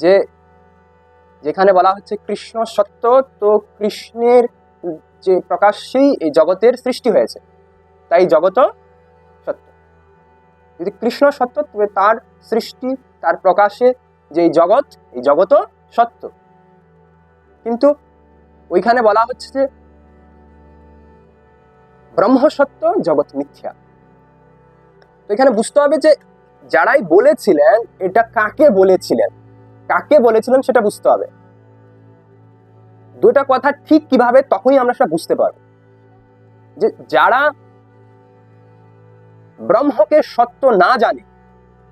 যে যেখানে বলা হচ্ছে কৃষ্ণ সত্য, তো কৃষ্ণের যে প্রকাশ্যেই এই জগতের সৃষ্টি হয়েছে, তাই জগত সত্য। যদি কৃষ্ণ সত্য, তবে তার সৃষ্টি, তার প্রকাশে যে জগৎ, এই জগত সত্য। কিন্তু ওইখানে বলা হচ্ছে যে ব্রহ্ম সত্য, জগৎ মিথ্যা। তো এখানে বুঝতে হবে যে যারাই বলেছিলেন, এটা কাকে বলেছিলেন? কাকে বলেছিলেন সেটা বুঝতে হবে। দুটা কথা ঠিক কীভাবে তখনই আমরা সেটা বুঝতে পারব। যে যারা ব্রহ্মকে সত্য না জানে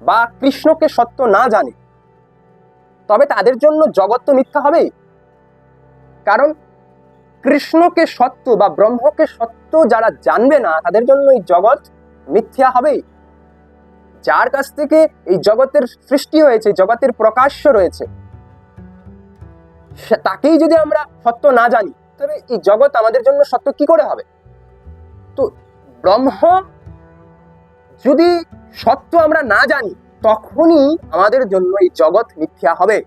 বা কৃষ্ণকে সত্য না জানে, তবে তাদের জন্য জগৎ তো মিথ্যা হবেই। কারণ কৃষ্ণকে সত্য বা ব্রহ্মকে সত্য যারা জানবে না, তাদের জন্য এই জগৎ মিথ্যা হবেই। যার কাছ থেকে এই জগতের সৃষ্টি হয়েছে জগতের প্রকাশ্য রয়েছে। তাকেই যদি আমরা সত্য না জানি, তবে এই জগৎ আমাদের জন্য সত্য কি করে হবে? তো ব্রহ্ম যদি সত্য আমরা না জানি, তখনই আমাদের জন্য এই জগৎ মিথ্যা হবে।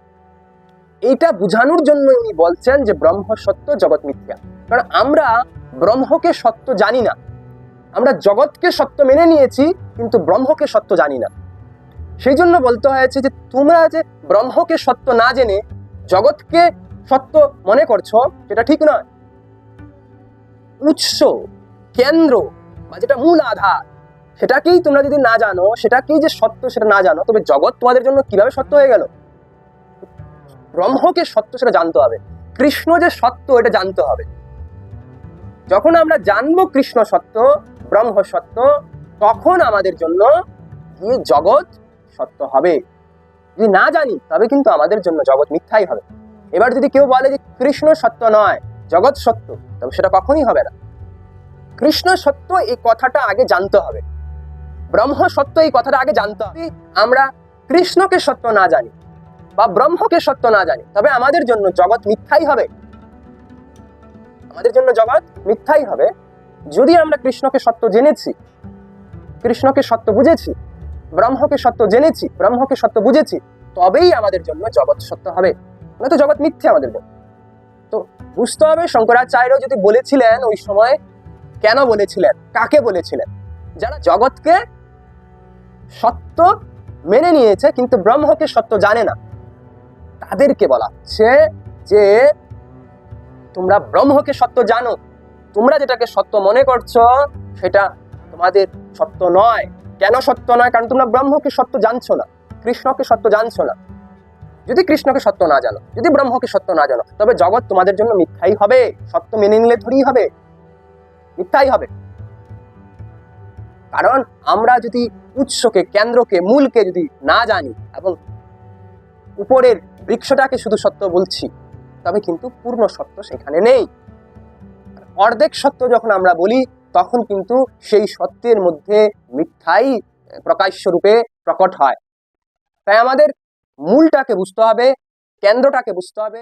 এইটা বোঝানোর জন্য উনি বলছেন যে ব্রহ্ম সত্য, জগৎ মিথ্যা। কারণ আমরা ব্রহ্মকে সত্য জানি না। আমরা জগৎকে সত্য মেনে নিয়েছি, কিন্তু ব্রহ্মকে সত্য জানি না। সেই জন্য বলতে হয়েছে যে, তোমরা যে ব্রহ্মকে সত্য না জেনে জগৎকে সত্য মনে করছ, সেটা ঠিক নয়। উৎস, কেন্দ্র বা যেটা মূল আধার, সেটাকেই তোমরা যদি না জানো, সেটাকেই যে সত্য সেটা না জানো, তবে জগৎ তোমাদের জন্য কীভাবে সত্য হয়ে গেল? ব্রহ্মকে সত্য সেটা জানতে হবে। কৃষ্ণ যে সত্য, এটা জানতে হবে। যখন আমরা জানব কৃষ্ণ সত্য ব্রহ্ম সত্য তখন আমাদের জন্য এই জগৎ সত্য হবে। যদি না জানি, তবে কিন্তু আমাদের জন্য জগৎ মিথ্যাই হবে। এবার যদি কেউ বলে যে কৃষ্ণ সত্য নয়, জগৎ সত্য, তবে সেটা কখনই হবে না। কৃষ্ণ সত্য এই কথাটা আগে জানতে হবে। ব্রহ্ম সত্য এই কথাটা আগে জানতে হবে। আমরা কৃষ্ণকে সত্য না জানি বা ব্রহ্মকে সত্য না জানি, তবে আমাদের জন্য জগৎ মিথ্যাই হবে। আমাদের জন্য জগৎ মিথ্যাই হবে। যদি আমরা কৃষ্ণকে সত্য জেনেছি, কৃষ্ণকে সত্য বুঝেছি, ব্রহ্মকে সত্য জেনেছি, ব্রহ্মকে সত্য বুঝেছি, তবেই আমাদের জন্য জগৎ সত্য হবে। না তো জগৎ মিথ্যে আমাদের তো বুঝতে হবে, শঙ্করাচার্য যদি বলেছিলেন ওই সময়, কেন বলেছিলেন? কাকে বলেছিলেন? যারা জগৎকে সত্য মেনে নিয়েছে, কিন্তু ব্রহ্মকে সত্য জানে না, তাদেরকে বলা হচ্ছে যে তোমরা ব্রহ্মকে সত্য জানো। তোমরা যেটাকে সত্য মনে করছ, সেটা তোমাদের সত্য নয়। কেন সত্য নয়? কারণ তোমরা ব্রহ্মকে সত্য জানছো না, কৃষ্ণকে সত্য জানছো না। যদি কৃষ্ণকে সত্য না জানো, যদি ব্রহ্মকে সত্য না জানো, তবে জগৎ তোমাদের জন্য মিথ্যাই হবে। সত্য মেনে নিলে ধরেই হবে। মিথ্যাই হবে। কারণ আমরা যদি উৎসকে, কেন্দ্রকে, মূলকে যদি না জানি এবং উপরের বৃক্ষটাকে শুধু সত্য বলছি, তবে কিন্তু পূর্ণ সত্য সেখানে নেই। অর্ধেক সত্য যখন আমরা বলি, তখন কিন্তু সেই সত্যের মধ্যে মিথ্যাই প্রকাশ্য রূপে প্রকট হয়। তাই আমাদের মূলটাকে বুঝতে হবে, কেন্দ্রটাকে বুঝতে হবে